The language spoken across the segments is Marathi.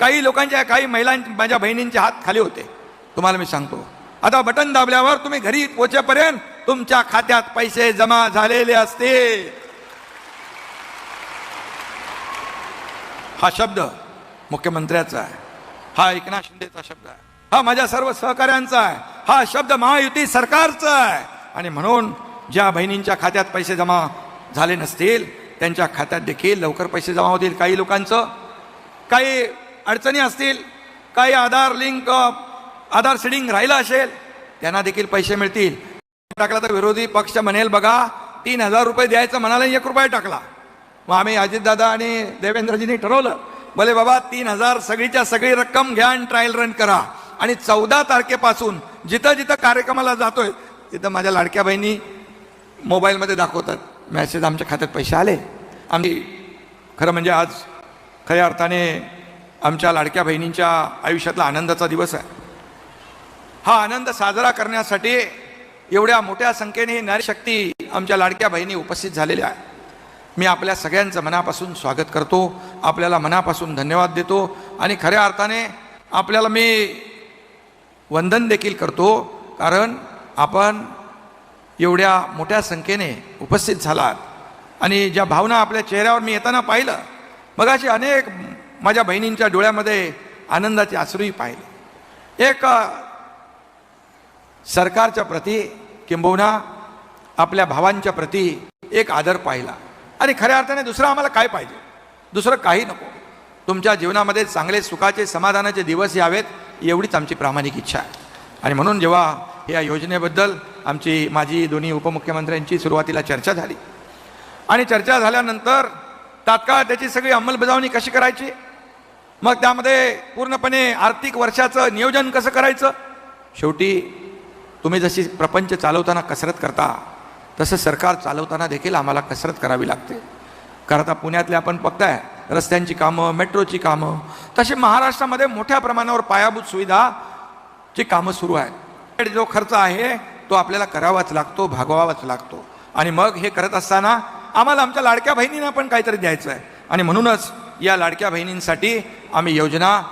काही लोकांच्या काही महिलां माझ्या बहिणींचे हात खाली होते. तुम्हाला मी सांगतो. आता बटन दाबल्यावर तुम्ही घरी पोचेपर्यंत तुमच्या खात्यात पैसे जमा झालेले असते. हा शब्द मुख्यमंत्र्याचा आहे. हा एकनाथ शिंदेचा शब्द आहे. हा माझ्या सर्व सहकाऱ्यांचा आहे. हा शब्द महायुती सरकारचा आहे. आणि म्हणून ज्या बहिणींच्या खात्यात पैसे जमा झाले नसतील त्यांच्या खात्यात देखील लवकर पैसे जमा होतील काही लोकांचं. काही अडचणी असतील काही आधार लिंक आधार शेडिंग राहिलं असेल त्यांना देखील पैसे मिळतील. टाकला तर विरोधी पक्ष म्हणेल बघा तीन हजार रुपये द्यायचं म्हणाला एक रुपया टाकला. मग आम्ही अजितदादा आणि देवेंद्रजींनी ठरवलं भले बाबा तीन हजार सगळीच्या सगळी रक्कम घ्या आणि ट्रायल रन करा. आणि चौदा तारखेपासून जिथं जिथं कार्यक्रमाला जातोय तिथं माझ्या लाडक्या बहिणी मोबाईलमध्ये दाखवतात. मॅसेज आमच्या खात्यात पैसे आले. आम्ही खरं म्हणजे आज खऱ्या अर्थाने आमच्या लाडक्या बहिणींच्या आयुष्यातला आनंदाचा दिवस आहे. हा आनंद साजरा करण्यासाठी एवढ्या मोठ्या संख्येने नारी शक्ती आमच्या लाडक्या बहिणी उपस्थित झालेल्या आहे. मी आपल्या सगळ्यांचं मनापासून स्वागत करतो आपल्याला मनापासून धन्यवाद देतो आणि खऱ्या अर्थाने आपल्याला मी वंदन देखील करतो कारण आपण एवढ्या मोठ्या संख्येने उपस्थित झालात. आणि ज्या भावना आपल्या चेहऱ्यावर मी येताना पाहिलं मग अशी अनेक माझ्या बहिणींच्या डोळ्यामध्ये आनंदाचे आसरूही पाहिले. एक सरकारच्या प्रती किंबहुना आपल्या भावांच्या प्रती एक आदर पाहिला. आणि खऱ्या अर्थाने दुसरं आम्हाला काय पाहिजे? दुसरं काही नको. तुमच्या जीवनामध्ये चांगले सुखाचे समाधानाचे दिवस यावेत एवढीच आमची प्रामाणिक इच्छा आहे. आणि म्हणून जेव्हा या योजनेबद्दल आमची माझी दोन्ही उपमुख्यमंत्र्यांची सुरुवातीला चर्चा झाली. आणि चर्चा झाल्यानंतर तात्काळ त्याची सगळी अंमलबजावणी कशी करायची? मग त्यामध्ये पूर्णपणे आर्थिक वर्षाचं नियोजन कसं करायचं? शेवटी तुम्ही जशी प्रपंच चालवताना कसरत करता तसं सरकार चालवताना देखील आम्हाला कसरत करावी लागते. कारण आता पुण्यातले आपण बघताय रस्त्यांची कामं मेट्रोची कामं तसे महाराष्ट्रामध्ये मोठ्या प्रमाणावर पायाभूत सुविधा ची कामं सुरू आहेत. जो खर्च आहे तो आपल्याला करावाच लागतो भागवावाच लागतो. आणि मग हे करत असताना आम्हाला आमच्या लाडक्या बहिणींना पण काहीतरी द्यायचं आहे आणि म्हणूनच या लाडक्या बहिणींसाठी आम्ही योजना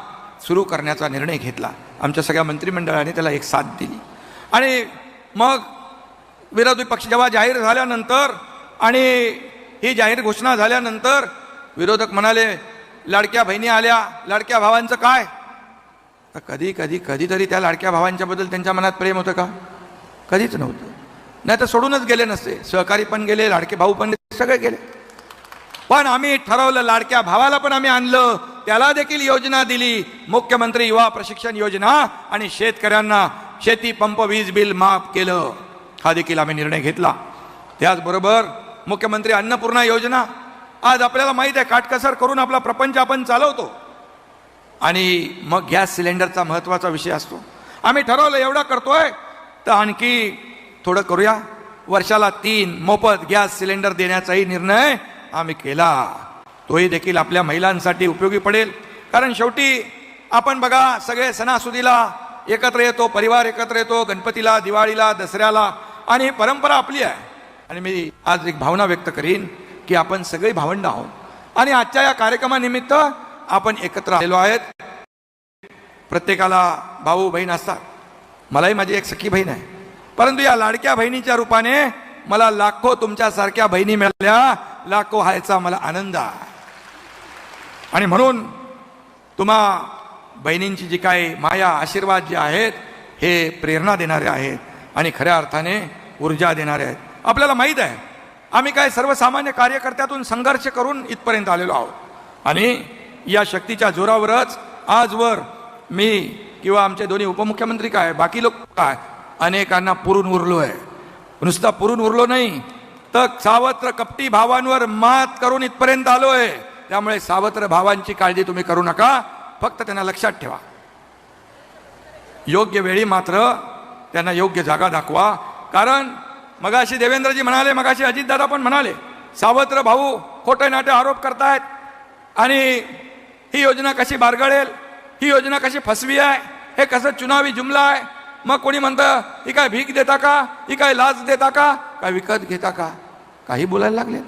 सुरू करण्याचा निर्णय घेतला. आमच्या सगळ्या मंत्रिमंडळाने त्याला एक साथ दिली. आणि मग विरोधी पक्ष जेव्हा जाहीर झाल्यानंतर आणि ही जाहीर घोषणा झाल्यानंतर विरोधक म्हणाले लाडक्या बहिणी आल्या. लाडक्या भावांचं काय? तर कधी कधी कधीतरी त्या लाडक्या भावांच्याबद्दल त्यांच्या मनात प्रेम होतं का? कधीच नव्हतं. नाही तर सोडूनच गेले नसते. सहकारी पण गेले लाडके भाऊ पण गेले, सगळे गेले. पण आम्ही ठरवलं लाडक्या भावाला पण आम्ही आणलं. त्याला देखील योजना दिली. मुख्यमंत्री युवा प्रशिक्षण योजना आणि शेतकऱ्यांना शेती पंप वीज बिल माफ केलं. हा देखील आम्ही निर्णय घेतला. त्याचबरोबर मुख्यमंत्री अन्नपूर्णा योजना. आज आपल्याला माहीत आहे काटकसर करून आपला प्रपंच आपण चालवतो. आणि मग गॅस सिलेंडरचा महत्त्वाचा विषय असतो. आम्ही ठरवलं एवढा करतोय. तर आणखी थोडं करूया. वर्षाला तीन मोफत गॅस सिलेंडर देण्याचाही निर्णय आम्ही केला. तोही देखील आपल्या महिलांसाठी उपयोगी पडेल. कारण शेवटी आपण बघा सगळे सणासुदीला एकत्र येतो परिवार एकत्र येतो गणपतीला दिवाळीला दसऱ्याला आणि ही परंपरा आपली आहे. आणि मी आज एक भावना व्यक्त करीन की आपण सगळी भावंड आहोत. आणि आजच्या या कार्यक्रमानिमित्त आपण एकत्र आलेलो आहेत. प्रत्येकाला भाऊ बहीण असतात. मलाही माझी एक सखी बहीण आहे. परंतु या लाडक्या बहिणीच्या रूपाने मला लाखो तुमच्यासारख्या बहिणी मिळाल्या. लाखो व्हायचा मला आनंद आहे. आणि म्हणून तुम्हा बहिणींची जी काही माया आशीर्वाद जे आहेत हे प्रेरणा देणारे आहेत आणि खऱ्या अर्थाने ऊर्जा देणारे आहेत. आपल्याला माहीत आहे आम्ही काय सर्वसामान्य कार्यकर्त्यातून संघर्ष करून इथपर्यंत आलेलो आहोत. आणि या शक्तीच्या जोरावरच आजवर मी किंवा आमचे दोन्ही उपमुख्यमंत्री काय बाकी लोक काय अनेकांना पुरून उरलो आहे नुसता पुरून उरलो नाही. तर सावत्र कपटी भावांवर मात करून इथपर्यंत आलोय. त्यामुळे सावत्र भावांची काळजी तुम्ही करू नका. फक्त त्यांना लक्षात ठेवा. योग्य वेळी मात्र त्यांना योग्य जागा दाखवा. कारण मगाशी देवेंद्रजी म्हणाले मगाशी अजितदादा पण म्हणाले सावत्र भाऊ खोटे नाटे आरोप करतायत आणि ही योजना कशी बारगळेल ही योजना कशी फसवी आहे हे कसं चुनावी जुमला आहे मग कोणी म्हणतं ही काय भीक देता का? ही काय लाज देता का? काय विकत घेता का? काही बोलायला लागले.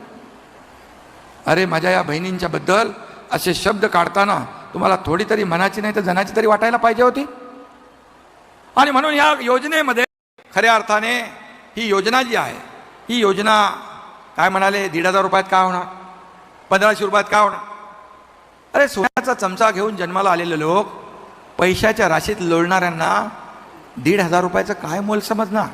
अरे माझ्या या बहिणींच्या बद्दल असे शब्द काढताना तुम्हाला थोडी तरी मनाची नाही तर जनाची तरी वाटायला पाहिजे होती. आणि म्हणून या योजनेमध्ये खऱ्या अर्थाने ही योजना जी आहे ही योजना काय म्हणाले दीड हजार रुपयात काय होणार? पंधराशे रुपयात काय होणार? अरे सोन्याचा चमचा घेऊन जन्माला आलेले लोक पैशाच्या राशीत लोळणाऱ्यांना दीड हजार रुपयाचं काय मोल समजणार?